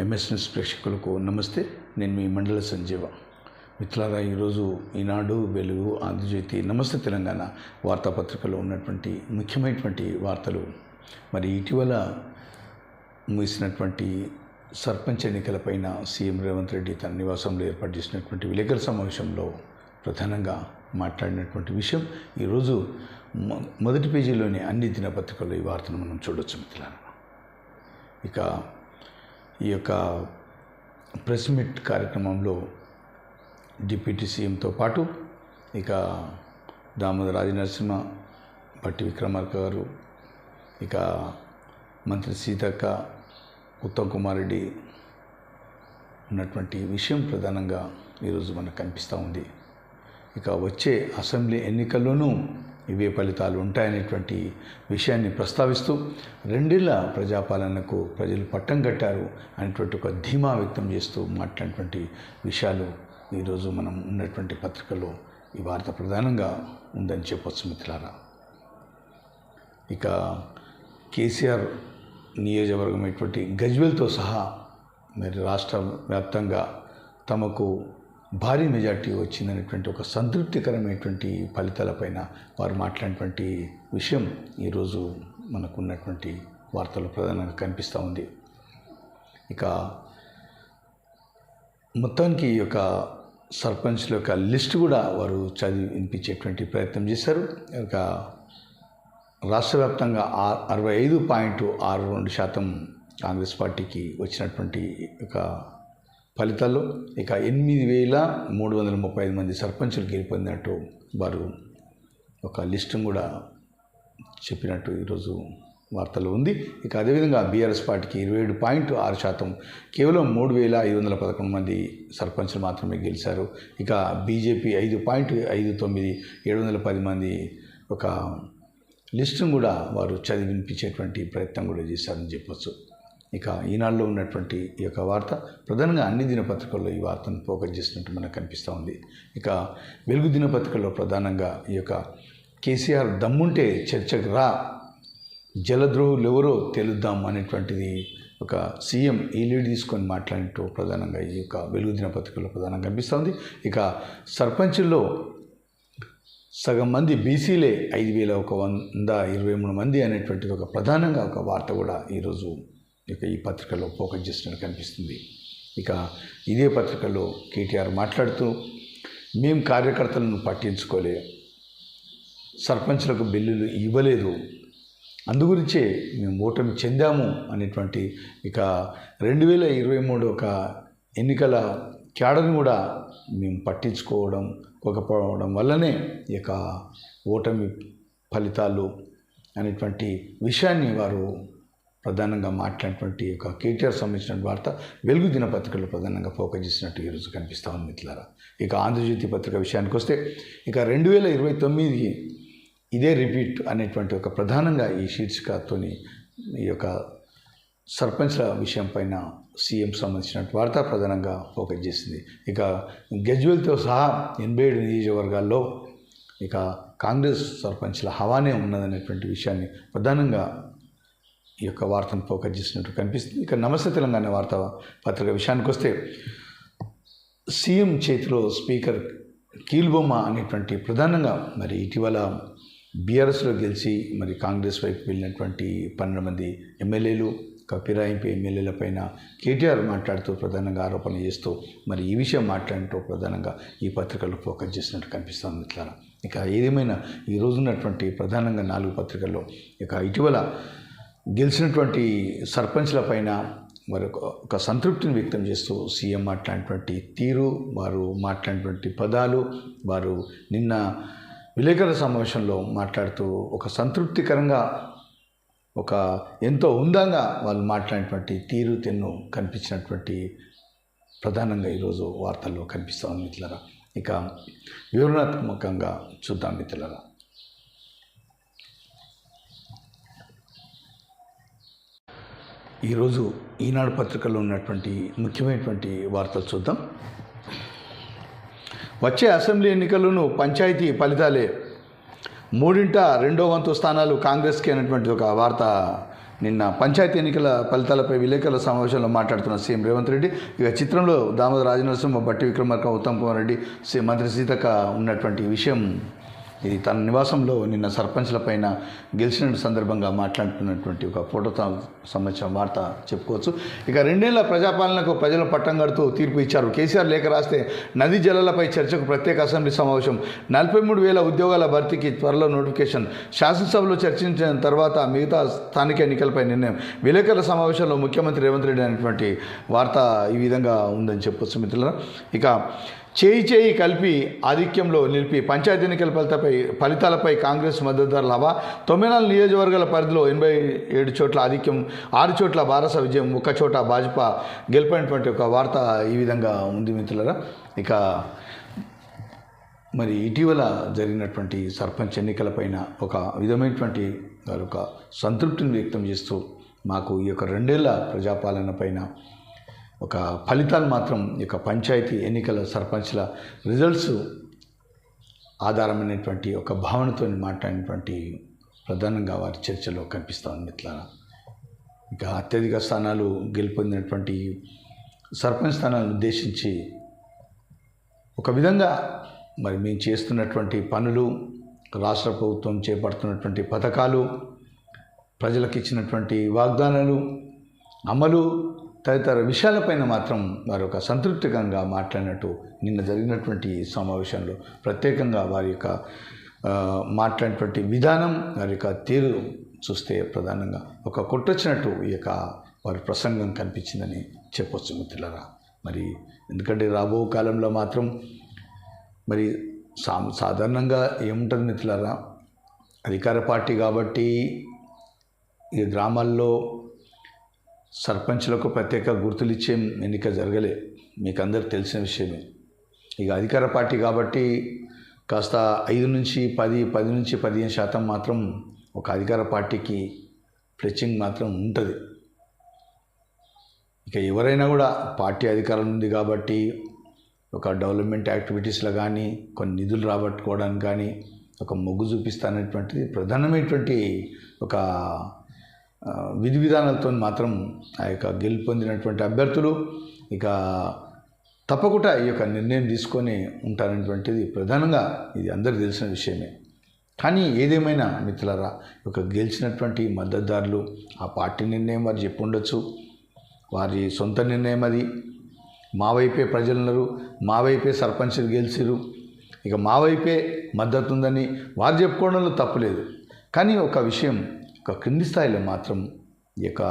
MS news ప్రేక్షకులకు నమస్తే. నేను మీ మండల సంజీవ. మిత్రులారా ఈరోజు ఈనాడు వెలుగు ఆంధ్రజ్యోతి నమస్తే తెలంగాణ వార్తాపత్రికలో ఉన్నటువంటి ముఖ్యమైనటువంటి వార్తలు. మరి ఇటీవల ముగిసినటువంటి సర్పంచ్ ఎన్నికలపైన సీఎం రేవంత్ రెడ్డి తన నివాసంలో ఏర్పాటు చేసినటువంటి విలేకరుల సమావేశంలో ప్రధానంగా మాట్లాడినటువంటి విషయం ఈరోజు మొ- మొదటి పేజీలోని అన్ని దినపత్రికల్లో ఈ వార్తను మనం చూడొచ్చు మిత్రులారా. ఇక ఈ యొక్క ప్రెస్ మీట్ కార్యక్రమంలో డిప్యూటీ సీఎంతో పాటు ఇక దామోదర రాజనరసింహ భట్టి విక్రమార్క గారు ఇక మంత్రి సీతక్క ఉత్తమ్ కుమార్ రెడ్డి ఉన్నటువంటి విషయం ప్రధానంగా ఈరోజు మనకు కనిపిస్తూ ఉంది. ఇక వచ్చే అసెంబ్లీ ఎన్నికల్లోనూ ఇవే ఫలితాలు ఉంటాయనేటువంటి విషయాన్ని ప్రస్తావిస్తూ రెండేళ్ళ ప్రజాపాలనకు ప్రజలు పట్టం కట్టారు అనేటువంటి ఒక ధీమా వ్యక్తం చేస్తూ మాట్లాడినటువంటి విషయాలు ఈరోజు మనం ఉన్నటువంటి పత్రికలో ఈ వార్త ప్రధానంగా ఉందని చెప్పొచ్చు మిత్రులారా. ఇక కేసీఆర్ నియోజకవర్గం ఇటువంటి గజ్వెల్తో సహా మరి రాష్ట్ర వ్యాప్తంగా తమకు భారీ మెజార్టీ వచ్చిందనేటువంటి ఒక సంతృప్తికరమైనటువంటి ఫలితాలపైన వారు మాట్లాడినటువంటి విషయం ఈరోజు మనకున్నటువంటి వార్తలు ప్రధానంగా కనిపిస్తూ ఉంది. ఇక మొత్తానికి ఈ యొక్క సర్పంచ్ల యొక్క లిస్ట్ కూడా వారు చదివి వినిపించేటువంటి ప్రయత్నం చేశారు. ఇక రాష్ట్ర వ్యాప్తంగా ఆ- అరవై ఐదు పాయింట్ ఆరు రెండు శాతం కాంగ్రెస్ పార్టీకి వచ్చినటువంటి ఒక ఫలితాల్లో ఇక ఎనిమిది వేల మూడు వందల ముప్పై ఐదు మంది సర్పంచులు గెలుపొందినట్టు వారు ఒక లిస్టును కూడా చెప్పినట్టు ఈరోజు వార్తలో ఉంది. ఇక అదేవిధంగా బీఆర్ఎస్ పార్టీకి ఇరవై ఏడు పాయింట్ ఆరు శాతం కేవలం మూడు వేల ఐదు వందల పదకొండు మంది సర్పంచులు మాత్రమే గెలిచారు. ఇక బీజేపీ ఐదు పాయింట్ ఐదు తొమ్మిది ఏడు వందల పది మంది ఒక లిస్టును కూడా వారు చదివినిపించేటువంటి ప్రయత్నం కూడా చేశారని చెప్పొచ్చు. ఇక ఈనాడులో ఉన్నటువంటి ఈ యొక్క వార్త ప్రధానంగా అన్ని దినపత్రికల్లో ఈ వార్తను ఫోకస్ చేసినట్టు మనకు కనిపిస్తూ ఉంది. ఇక వెలుగు దినపత్రికలో ప్రధానంగా ఈ యొక్క కేసీఆర్ దమ్ముంటే చర్చకు రా జలద్రోహులు ఎవరో తెలుద్దాం అనేటువంటిది ఒక సీఎం ఈ లీడ్ తీసుకొని మాట్లాడినట్టు ప్రధానంగా ఈ యొక్క వెలుగు దినపత్రికలో ప్రధానంగా కనిపిస్తుంది ఇక సర్పంచుల్లో సగం మంది బీసీలే ఐదు వేల ఒక వంద ఇరవై మూడు మంది అనేటువంటిది ఒక ప్రధానంగా ఒక వార్త కూడా ఈరోజు ఇక ఈ పత్రికలో ఫోకస్ చేసినట్టు కనిపిస్తుంది. ఇక ఇదే పత్రికలో కేటీఆర్ మాట్లాడుతూ మేము కార్యకర్తలను పట్టించుకోలే. సర్పంచ్లకు బిల్లులు ఇవ్వలేదు. అందుగురించే మేము ఓటమి చెందాము అనేటువంటి ఇక రెండు వేల ఇరవై మూడు ఒక ఎన్నికల క్యాడర్ని కూడా మేము పట్టించుకోవడం పోకపోవడం వల్లనే ఈ యొక్క ఓటమి ఫలితాలు అనేటువంటి విషయాన్ని వారు ప్రధానంగా మాట్లాడినటువంటి ఒక కేటీఆర్ సంబంధించిన వార్త వెలుగు దినపత్రికలు ప్రధానంగా ఫోకస్ చేసినట్టు ఈరోజు కనిపిస్తూ ఉంది మిత్రులారా. ఇక ఆంధ్రజ్యోతి పత్రిక విషయానికి వస్తే ఇక రెండు వేల ఇరవై తొమ్మిది ఇదే రిపీట్ అనేటువంటి ఒక ప్రధానంగా ఈ శీర్షికతోని ఈ యొక్క సర్పంచ్ల విషయం పైన సీఎం సంబంధించిన వార్త ప్రధానంగా ఫోకస్ చేసింది. ఇక గజ్వెల్తో సహా ఎనభై ఏడు నియోజకవర్గాల్లో ఇక కాంగ్రెస్ సర్పంచ్ల హవానే ఉన్నదనేటువంటి విషయాన్ని ప్రధానంగా ఈ యొక్క వార్తను ఫోకస్ చేసినట్టు కనిపిస్తుంది. ఇక నమస్తే తెలంగాణ వార్త పత్రిక విషయానికి వస్తే సీఎం చేతిలో స్పీకర్ కీల్బొమ్మ అనేటువంటి ప్రధానంగా మరి ఇటీవల బీఆర్ఎస్లో గెలిచి మరి కాంగ్రెస్ వైపు వెళ్ళినటువంటి పన్నెండు మంది ఎమ్మెల్యేలు కపిరాయింపు ఎమ్మెల్యేల పైన కేటీఆర్ మాట్లాడుతూ ప్రధానంగా ఆరోపణ చేస్తూ మరి ఈ విషయం మాట్లాడటం ప్రధానంగా ఈ పత్రికలు ఫోకస్ చేసినట్టు కనిపిస్తుంది ఇట్లా ఇక ఏదేమైనా ఈ రోజున్నటువంటి ప్రధానంగా నాలుగు పత్రికల్లో ఇక ఇటీవల గెలిచినటువంటి సర్పంచ్ల పైన వారు ఒక- సంతృప్తిని వ్యక్తం చేస్తూ సీఎం మాట్లాడినటువంటి తీరు వారు మాట్లాడినటువంటి పదాలు వారు నిన్న విలేకరుల సమావేశంలో మాట్లాడుతూ ఒక సంతృప్తికరంగా ఒక ఎంతో ఉందంగా వాళ్ళు మాట్లాడినటువంటి తీరు తెన్ను కనిపించినటువంటి ప్రధానంగా ఈరోజు వార్తల్లో కనిపిస్తాం మిత్రులరా. ఇక వివరణాత్మకంగా చూద్దాం మిత్రులరా. ఈరోజు ఈనాడు పత్రికలో ఉన్నటువంటి ముఖ్యమైనటువంటి వార్తలు చూద్దాం. వచ్చే అసెంబ్లీ ఎన్నికల్లోనూ పంచాయతీ ఫలితాలే. మూడింట రెండో వంతు స్థానాలు కాంగ్రెస్కి అనేటువంటి ఒక వార్త. నిన్న పంచాయతీ ఎన్నికల ఫలితాలపై విలేకరుల సమావేశంలో మాట్లాడుతున్న సీఎం రేవంత్ రెడ్డి ఇక చిత్రంలో దామోదర రాజనరసింహ బట్టి విక్రమార్క ఉత్తమ్ కుమార్ రెడ్డి మంత్రి సీతక్క ఉన్నటువంటి విషయం. ఇది తన నివాసంలో నిన్న సర్పంచ్ల పైన గెలిచిన సందర్భంగా మాట్లాడుతున్నటువంటి ఒక ఫోటో సంబంధించిన వార్త చెప్పుకోవచ్చు. ఇక రెండేళ్ళ ప్రజాపాలనకు ప్రజలు పట్టం కడుతూ తీర్పు ఇచ్చారు. కేసీఆర్ లేఖ రాస్తే నదీ జలాలపై చర్చకు ప్రత్యేక అసెంబ్లీ సమావేశం. నలభై మూడు వేల ఉద్యోగాల భర్తీకి త్వరలో నోటిఫికేషన్. శాసనసభలో చర్చించిన తర్వాత మిగతా స్థానిక ఎన్నికలపై నిర్ణయం. విలేకరుల సమావేశంలో ముఖ్యమంత్రి రేవంత్ రెడ్డి అనేటువంటి వార్త ఈ విధంగా ఉందని చెప్పొచ్చు మిత్రులారా. ఇక చేయి చేయి కలిపి ఆధిక్యంలో నిలిపి పంచాయతీ ఎన్నికల ఫలితపై ఫలితాలపై కాంగ్రెస్ మద్దతుదారుల హవా. తొమ్మిది నాలుగు నియోజకవర్గాల పరిధిలో ఎనభై ఏడు చోట్ల ఆధిక్యం ఆరు చోట్ల భారస విజయం ఒక్క చోట భాజపా గెలిపినటువంటి ఒక వార్త ఈ విధంగా ఉంది మిత్రులరా. ఇక మరి ఇటీవల జరిగినటువంటి సర్పంచ్ ఎన్నికలపైన ఒక విధమైనటువంటి వారు ఒక సంతృప్తిని వ్యక్తం చేస్తూ మాకు ఈ యొక్క రెండేళ్ళ ప్రజాపాలన పైన ఒక ఫలితాలు మాత్రం ఈ యొక్క పంచాయతీ ఎన్నికల సర్పంచ్ల రిజల్ట్స్ ఆధారమైనటువంటి ఒక భావనతో మాట్లాడినటువంటి ప్రధానంగా వారి చర్చలో కనిపిస్తూ ఉంది ఇట్లా ఇక అత్యధిక స్థానాలు గెలుపొందినటువంటి సర్పంచ్ స్థానాలను ఉద్దేశించి ఒక విధంగా మరి మేము చేస్తున్నటువంటి పనులు రాష్ట్ర ప్రభుత్వం చేపడుతున్నటువంటి పథకాలు ప్రజలకు ఇచ్చినటువంటి వాగ్దానాలు అమలు తదితర విషయాలపైన మాత్రం వారు ఒక సంతృప్తికరంగా మాట్లాడినట్టు నిన్న జరిగినటువంటి ఈ సమావేశంలో ప్రత్యేకంగా వారి యొక్క మాట్లాడినటువంటి విధానం వారి యొక్క తీరు చూస్తే ప్రధానంగా ఒక కొట్టొచ్చినట్టు ఈ యొక్క వారి ప్రసంగం కనిపించిందని చెప్పొచ్చు మిత్రులరా. మరి ఎందుకంటే రాబో కాలంలో మాత్రం మరి సా సాధారణంగా ఏముంటుంది మిత్రులారా? అధికార పార్టీ కాబట్టి ఈ గ్రామాల్లో సర్పంచ్లకు ప్రత్యేక గుర్తులు ఇచ్చే ఎన్నిక జరగలే. మీకు అందరికి తెలిసిన విషయమే. ఇక అధికార పార్టీ కాబట్టి కాస్త ఐదు నుంచి పది పది నుంచి పదిహేను శాతం మాత్రం ఒక అధికార పార్టీకి ఫ్లెచింగ్ మాత్రం ఉంటుంది. ఇక ఎవరైనా కూడా పార్టీ అధికారం ఉంది కాబట్టి ఒక డెవలప్మెంట్ యాక్టివిటీస్లో కానీ కొన్ని నిధులు రాబట్టుకోవడానికి కానీ ఒక మొగ్గు చూపిస్తానటువంటిది ప్రధానమైనటువంటి ఒక విధి విధానాలతో మాత్రం ఆ యొక్క గెలుపొందినటువంటి అభ్యర్థులు ఇక తప్పకుండా ఈ యొక్క నిర్ణయం తీసుకొని ఉంటారనేటువంటిది ప్రధానంగా ఇది అందరికీ తెలిసిన విషయమే. కానీ ఏదేమైనా మిత్రులరా ఒక గెలిచినటువంటి మద్దతుదారులు ఆ పార్టీ నిర్ణయం వారు చెప్పి ఉండొచ్చు. వారి సొంత నిర్ణయం అది. మా వైపే ప్రజలున్నారు మా వైపే సర్పంచ్లు గెలిచిరు ఇక మా వైపే మద్దతు ఉందని వారు చెప్పుకోవడంలో తప్పులేదు కానీ ఒక విషయం ఒక క్రింది స్థాయిలో మాత్రం ఈ యొక్క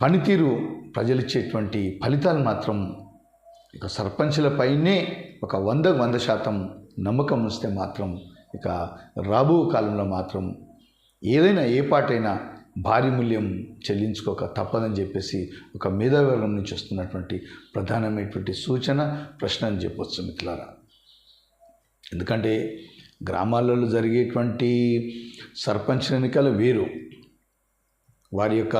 పనితీరు ప్రజలు ఇచ్చేటువంటి ఫలితాలు మాత్రం ఇక సర్పంచులపైనే ఒక వంద వంద శాతం నమ్మకం ఉంచితే మాత్రం ఇక రాబో కాలంలో మాత్రం ఏదైనా ఏ పాటైనా భారీ మూల్యం చెల్లించుకోక తప్పదని చెప్పేసి ఒక మేధావర్గం నుంచి వస్తున్నటువంటి ప్రధానమైనటువంటి సూచన ప్రశ్న అని చెప్పొచ్చు మిత్రులారా. ఎందుకంటే గ్రామాలలో జరిగేటువంటి సర్పంచ్ ఎన్నికలు వేరు. వారి యొక్క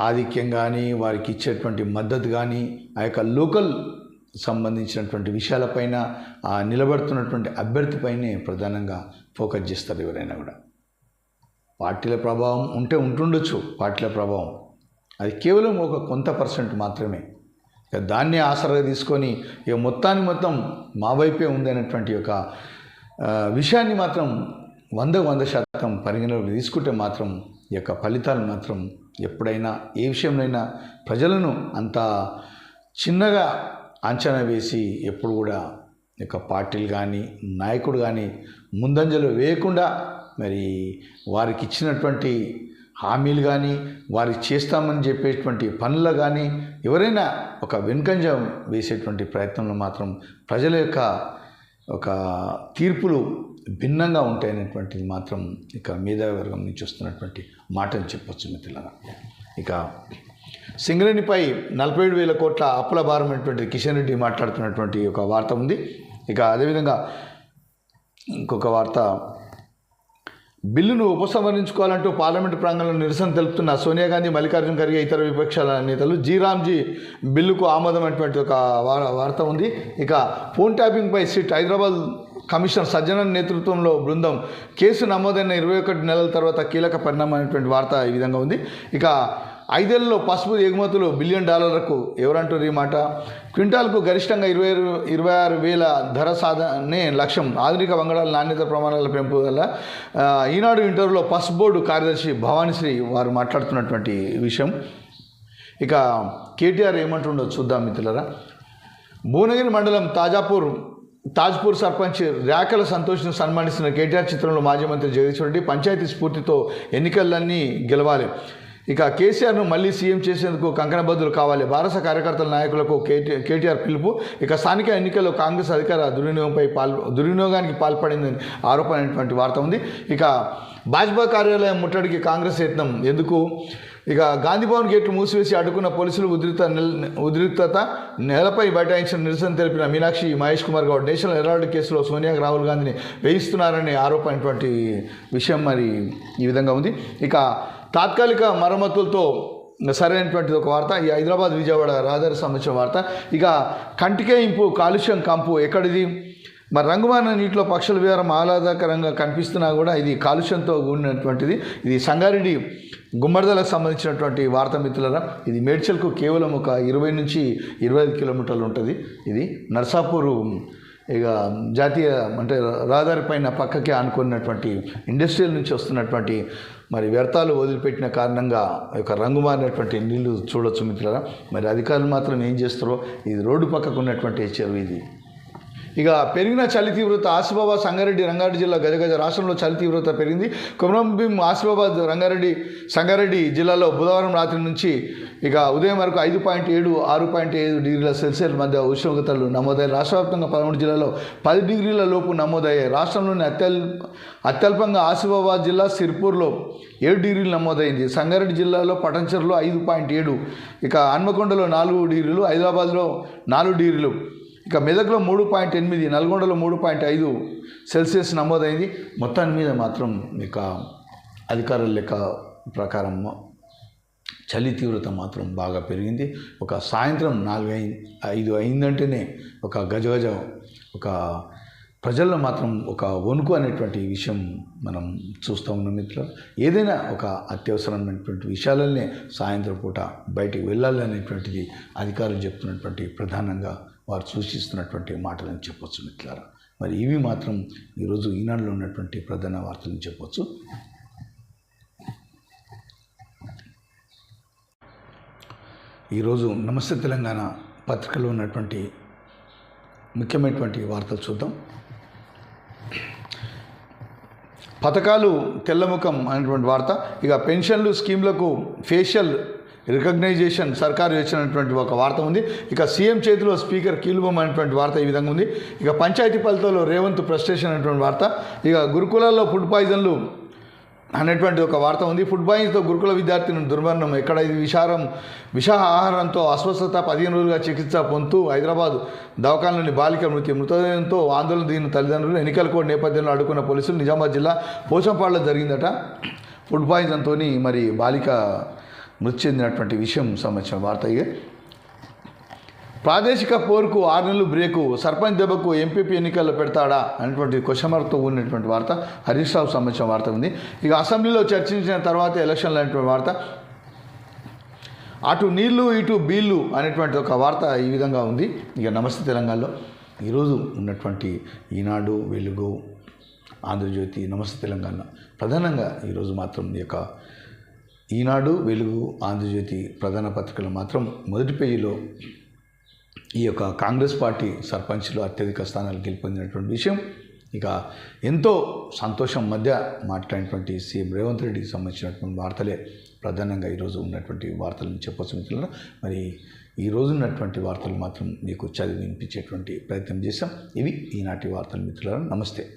ఆధిక్యం కానీ వారికి ఇచ్చేటువంటి మద్దతు కానీ ఆ యొక్క లోకల్ సంబంధించినటువంటి విషయాలపైన ఆ నిలబడుతున్నటువంటి అభ్యర్థిపైనే ప్రధానంగా ఫోకస్ చేస్తారు ఎవరైనా కూడా. పార్టీల ప్రభావం ఉంటే ఉంటుండొచ్చు పార్టీల ప్రభావం. అది కేవలం ఒక కొంత పర్సెంట్ మాత్రమే. దాన్ని ఆసరాగా తీసుకొని ఇక మొత్తాన్ని మొత్తం మా వైపే ఉంది అనేటువంటి ఒక విషయాన్ని మాత్రం వంద వంద శాతం పరిగణలోకి తీసుకుంటే మాత్రం ఈ యొక్క ఫలితాలు మాత్రం ఎప్పుడైనా ఏ విషయంలోనైనా ప్రజలను అంత చిన్నగా అంచనా వేసి ఎప్పుడు కూడా యొక్క పార్టీలు కానీ నాయకుడు కానీ ముందంజలు వేయకుండా మరి వారికి ఇచ్చినటువంటి హామీలు కానీ వారికి చేస్తామని చెప్పేటువంటి పనులు కానీ ఎవరైనా ఒక వెనుకంజం వేసేటువంటి ప్రయత్నంలో మాత్రం ప్రజల యొక్క ఒక తీర్పులు భిన్నంగా ఉంటాయనేటువంటిది మాత్రం ఇక మేధావర్గం నుంచి వస్తున్నటువంటి మాటని చెప్పొచ్చు మిత్రులారా. ఇక సింగరేణిపై నలభై ఏడు వేల కోట్ల అప్పుల భారమైనటువంటి కిషన్ రెడ్డి మాట్లాడుతున్నటువంటి ఒక వార్త ఉంది. ఇక అదేవిధంగా ఇంకొక వార్త బిల్లును ఉపసంహరించుకోవాలంటూ పార్లమెంటు ప్రాంగణంలో నిరసన తెలుపుతున్న సోనియా గాంధీ మల్లికార్జున ఖర్గే ఇతర విపక్షాల నేతలు జీరామ్జీ బిల్లుకు ఆమోదమైనటువంటి ఒక వార్త ఉంది. ఇక ఫోన్ ట్యాపింగ్పై సిట్ హైదరాబాద్ కమిషనర్ సజ్జనన్ నేతృత్వంలో బృందం కేసు నమోదైన ఇరవై ఒకటి నెలల తర్వాత కీలక పరిణామం అనేటువంటి వార్త ఈ విధంగా ఉంది. ఇక ఐదేళ్ళలో పసుపు ఎగుమతులు బిలియన్ డాలర్లకు ఎవరంటారు ఈ మాట? క్వింటాల్కు గరిష్టంగా ఇరవై ఇరవై ఆరు వేల ధర సాధనే లక్ష్యం. ఆధునిక వంగడాల నాణ్యత ప్రమాణాల పెంపుదల ఈనాడు ఇంటర్వ్యూలో పసుపు బోర్డు కార్యదర్శి భవానీశ్రీ వారు మాట్లాడుతున్నటువంటి విషయం. ఇక కేటీఆర్ ఏమంటుండో చూద్దాం మిత్రులరా. భువనగిరి మండలం తాజాపూర్ తాజ్పూర్ సర్పంచ్ ర్యాకల సంతోష్ను సన్మానిస్తున్న కేటీఆర్ చిత్రంలో మాజీ మంత్రి జగదీష్ రెడ్డి పంచాయతీ స్ఫూర్తితో ఎన్నికలన్నీ గెలవాలి. ఇక కేసీఆర్ను మళ్ళీ సీఎం చేసేందుకు కంకణబద్దులు కావాలి. భారత కార్యకర్తల నాయకులకు కేటీ కేటీఆర్ పిలుపు. ఇక స్థానిక ఎన్నికల్లో కాంగ్రెస్ అధికార దుర్వినియోగంపై పాల్ దుర్వినియోగానికి పాల్పడిందని ఆరోపణ అనేటువంటి వార్త ఉంది. ఇక భాజపా కార్యాలయం ముట్టడికి కాంగ్రెస్ యత్నం. ఎందుకు? ఇక గాంధీభవన్ గేట్లు మూసివేసి అడ్డుకున్న పోలీసులు ఉద్రిక్త ఉద్రిక్తత నేలపై బైఠాయించిన నిరసన తెలిపిన మీనాక్షి మహేష్ కుమార్ గౌడ్ నేషనల్ హెరాల్డ్ కేసులో సోనియా రాహుల్ గాంధీని వేయిస్తున్నారనే ఆరోపణటువంటి విషయం మరి ఈ విధంగా ఉంది. ఇక తాత్కాలిక మరమ్మతులతో సరైనటువంటిది ఒక వార్త ఈ హైదరాబాద్ విజయవాడ రహదారి సంబంధించిన వార్త. ఇక కంటికే ఇంపు కాలుష్యం కంపు ఎక్కడిది? మరి రంగుమాన నీటిలో పక్షుల విహారం ఆహ్లాదకరంగా కనిపిస్తున్నా కూడా ఇది కాలుష్యంతో కూడినటువంటిది. ఇది సంగారెడ్డి గుమ్మడిదలకు సంబంధించినటువంటి వార్త మిత్రులరా. ఇది మేడ్చల్కు కేవలం ఒక ఇరవై నుంచి ఇరవై ఐదు కిలోమీటర్లు ఉంటుంది. ఇది నర్సాపూర్ ఇక జాతీయ అంటే రహదారి పైన పక్కకే ఆనుకున్నటువంటి ఇండస్ట్రియల్ నుంచి వస్తున్నటువంటి మరి వ్యర్థాలు వదిలిపెట్టిన కారణంగా యొక్క రంగు మారినటువంటి నీళ్ళు చూడొచ్చు మిత్రులారా. మరి అధికారులు మాత్రం ఏం చేస్తారో ఇది రోడ్డు పక్కకు ఉన్నటువంటి చెరువు ఇది. ఇక పెరిగిన చలి తీవ్రత ఆసిఫాబాద్ సంగారెడ్డి రంగారెడ్డి జిల్లా గజగజ రాష్ట్రంలో చలి తీవ్రత పెరిగింది. కుమరంభీం ఆసిఫాబాద్ రంగారెడ్డి సంగారెడ్డి జిల్లాలో బుధవారం రాత్రి నుంచి ఇక ఉదయం వరకు ఐదు పాయింట్ ఏడు ఆరు పాయింట్ ఐదు డిగ్రీల సెల్సియస్ మధ్య ఉష్ణోగ్రతలు నమోదయ్యాయి. రాష్ట్ర వ్యాప్తంగా పదమూడు జిల్లాలో పది డిగ్రీల లోపు నమోదయ్యాయి. రాష్ట్రంలోని అత్యల్ అత్యల్పంగా ఆసిఫాబాద్ జిల్లా సిర్పూర్లో ఏడు డిగ్రీలు నమోదైంది. సంగారెడ్డి జిల్లాలో పటంచర్లో ఐదు పాయింట్ ఏడు ఇక హన్మకొండలో నాలుగు డిగ్రీలు హైదరాబాద్లో నాలుగు డిగ్రీలు ఇక మెదక్లో మూడు పాయింట్ ఎనిమిది నల్గొండలో మూడు పాయింట్ ఐదు సెల్సియస్ నమోదైంది. మొత్తాన్ని మీద మాత్రం ఇక అధికారుల లెక్క ప్రకారం చలి తీవ్రత మాత్రం బాగా పెరిగింది. ఒక సాయంత్రం నాలుగు అయి ఐదు అయిందంటేనే ఒక గజగజ ఒక ప్రజల్లో మాత్రం ఒక వణుకు అనేటువంటి విషయం మనం చూస్తూ ఉన్నాం మిత్రులు ఏదైనా ఒక అత్యవసరమైనటువంటి విషయాలనే సాయంత్రం పూట బయటికి వెళ్ళాలి అనేటువంటిది అధికారులు చెప్తున్నటువంటి ప్రధానంగా వారు సూచిస్తున్నటువంటి మాటలని చెప్పొచ్చు మిత్రులారా. మరి ఇవి మాత్రం ఈరోజు ఈనాడులో ఉన్నటువంటి ప్రధాన వార్తలను చెప్పొచ్చు. ఈరోజు నమస్తే తెలంగాణ పత్రికలో ఉన్నటువంటి ముఖ్యమైనటువంటి వార్తలు చూద్దాం. పథకాలు తెల్లముఖం అనేటువంటి వార్త. ఇక పెన్షన్లు స్కీమ్లకు ఫేషియల్ రికగ్నైజేషన్ సర్కారు చేసినటువంటి ఒక వార్త ఉంది. ఇక సీఎం చేతిలో స్పీకర్ కీలుబొమ్మ అనేటువంటి వార్త ఈ విధంగా ఉంది. ఇక పంచాయతీ ఫలితాల్లో రేవంత్ ప్రస్టేషన్ అనేటువంటి వార్త. ఇక గురుకులాల్లో ఫుడ్ పాయిజన్లు అనేటువంటి ఒక వార్త ఉంది. ఫుడ్ పాయిజన్తో గురుకుల విద్యార్థిని దుర్మరణం ఎక్కడ? ఇది విషారం విష ఆహారంతో అస్వస్థత పదిహేను రోజులుగా చికిత్స పొందుతూ హైదరాబాద్ దవాఖానలోని బాలిక మృతి మృతదేహంతో ఆందోళన దిగిన తల్లిదండ్రులు ఎన్నికల కోడ్ నేపథ్యంలో అడ్డుకున్న పోలీసులు నిజామాబాద్ జిల్లా పోచంపాడులో జరిగిందట. ఫుడ్ పాయిజన్తో మరి బాలిక మృతి చెందినటువంటి విషయం సంబంధించిన వార్త ఇక ప్రాదేశిక పోరుకు ఆరు నెలలు బ్రేకు సర్పంచ్ దెబ్బకు ఎంపీపీ ఎన్నికల్లో పెడతాడా అనేటువంటి క్వశ్చన్ మార్క్తో ఉన్నటువంటి వార్త హరీష్ రావు సంబంధించిన వార్త ఉంది. ఇక అసెంబ్లీలో చర్చించిన తర్వాత ఎలక్షన్లు అనేటువంటి వార్త. అటు నీళ్ళు ఇటు బీళ్ళు అనేటువంటి ఒక వార్త ఈ విధంగా ఉంది. ఇక నమస్తే తెలంగాణలో. ఈరోజు ఉన్నటువంటి ఈనాడు వెలుగు ఆంధ్రజ్యోతి నమస్తే తెలంగాణ. ప్రధానంగా ఈరోజు మాత్రం ఈ యొక్క ఈనాడు వెలుగు ఆంధ్రజ్యోతి ప్రధాన పత్రికలు మాత్రం మొదటి పేజీలో ఈ యొక్క కాంగ్రెస్ పార్టీ సర్పంచ్లో అత్యధిక స్థానాలు గెలుపొందినటువంటి విషయం. ఇక ఎంతో సంతోషం మధ్య మాట్లాడినటువంటి సీఎం రేవంత్ రెడ్డికి సంబంధించినటువంటి వార్తలే ప్రధానంగా ఈరోజు ఉన్నటువంటి వార్తలను చెప్పొచ్చు మిత్రులారా. మరి ఈ రోజు ఉన్నటువంటి వార్తలు మాత్రం మీకు చదివి వినిపించేటువంటి ప్రయత్నం చేశాం. ఇవి ఈనాటి వార్తలు మిత్రులారా. నమస్తే.